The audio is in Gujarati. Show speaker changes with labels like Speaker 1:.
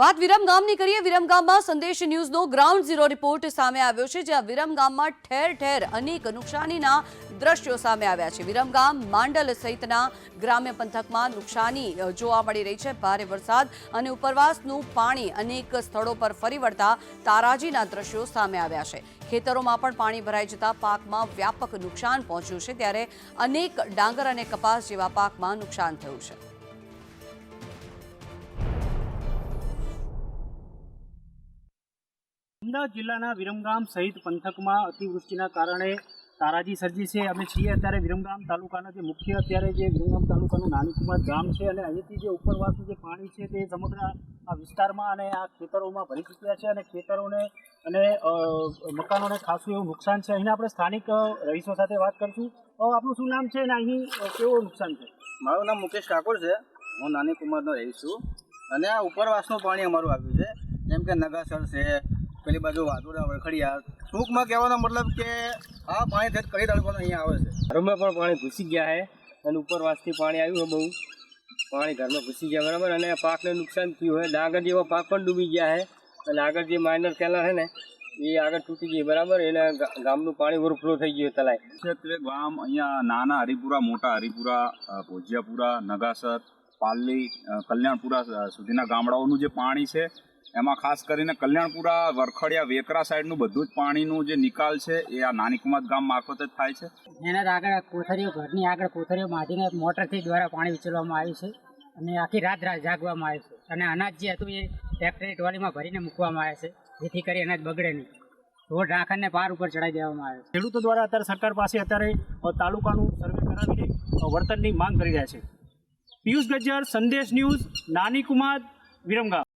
Speaker 1: વાત વિરમગામની કરીએ. વિરમગામમાં સંદેશ ન્યૂઝનો ગ્રાઉન્ડ ઝીરો રિપોર્ટ સામે આવ્યો છે, જ્યાં વિરમગામમાં ઠેર ઠેર અનેક નુકસાનીના દ્રશ્યો સામે આવ્યા છે. વિરમગામ માંડલ સહિતના ગ્રામ્ય પંથકમાં નુકસાની જોવા મળી રહી છે. ભારે વરસાદ અને ઉપરવાસનું પાણી અનેક સ્થળો પર ફરી વળતા તારાજીના દ્રશ્યો સામે આવ્યા છે. ખેતરોમાં પણ પાણી ભરાઈ જતા પાકમાં વ્યાપક નુકસાન પહોંચ્યું છે, ત્યારે અનેક ડાંગર અને કપાસ જેવા પાકમાં નુકસાન થયું છે.
Speaker 2: અમદાવાદ જિલ્લાના વિરમગામ સહિત પંથકમાં અતિવૃષ્ટિના કારણે તારાજી સર્જી છે. અમે છીએ અત્યારે વિરમગામ તાલુકાના જે મુખ્ય અત્યારે જે વિરમગામ તાલુકાનું નાનીકુમાર ગામ છે અને અહીંથી જે ઉપરવાસનું જે પાણી છે તે સમગ્ર આ વિસ્તારમાં અને આ ખેતરોમાં ભરી ચૂક્યા છે અને ખેતરોને અને મકાનોને ખાસું એવું નુકસાન છે. અહીંના આપણે સ્થાનિક રહીશો સાથે વાત કરીશું. આપણું શું નામ છે અને અહીં કેવું નુકસાન છે?
Speaker 3: મારું નામ મુકેશ ઠાકોર છે. હું નાની કુમારનો રહી છું. અને આ ઉપરવાસનું પાણી અમારું આવ્યું છે. જેમ કે નગાસર છે પેલી બાજુ વાદોડા વરખડિયા. ટૂંકમાં કહેવાનો મતલબ કે આ પાણી થઈ કઈ તાલુકાનું અહીંયા આવે છે.
Speaker 4: ઘરમાં પણ પાણી ઘૂસી ગયા છે અને ઉપરવાસથી પાણી આવ્યું છે બહુ. પાણી ઘરમાં ઘૂસી ગયા બરાબર? અને પાકને નુકસાન થયું હોય ડાંગર જેવા પાક પણ ડૂબી ગયા છે. અને આગળ જે માઇનર કેનાલ છે ને એ આગળ તૂટી ગઈ બરાબર? એને ગામનું પાણી ઓવરફ્લો થઈ ગયું તલાય.
Speaker 5: ક્ષેત્રે ગામ અહીંયા નાના હરિપુરા મોટા હરિપુરા ભોજિયાપુરા નગાસર પાલી કલ્યાણપુરા સુધીના ગામડાઓનું જે પાણી છે એમાં ખાસ કરીને કલ્યાણપુરા વરખડિયા વેકરા સાઈડનું બધું જ પાણીનું જે નિકાલ છે એ આ નાનીકુમાર ગામ મારફતે જ થાય છે.
Speaker 6: એના આગળ કોથળીઓ ઘરની આગળ કોથળીઓ બાંધીને મોટરથી દ્વારા પાણી ઉચલવામાં આવ્યું છે અને આખી રાત રાત જાગવામાં આવે છે. અને અનાજ જે હતું એ ટ્રેક્ટરની ટ્રોલીમાં ભરીને મૂકવામાં આવે છે જેથી કરી અનાજ બગડે નહીં. રોડ રાખીને પાર ઉપર ચડાવી દેવામાં આવે છે.
Speaker 2: ખેડૂતો દ્વારા અત્યારે સરકાર પાસે અત્યારે તાલુકાનું સર્વે કરાવીને વર્તનની વળતરની માંગ કરી રહ્યા છે. પિયુષ ગજ્જર સંદેશ ન્યૂઝ નાની કુમાર વિરમગામ.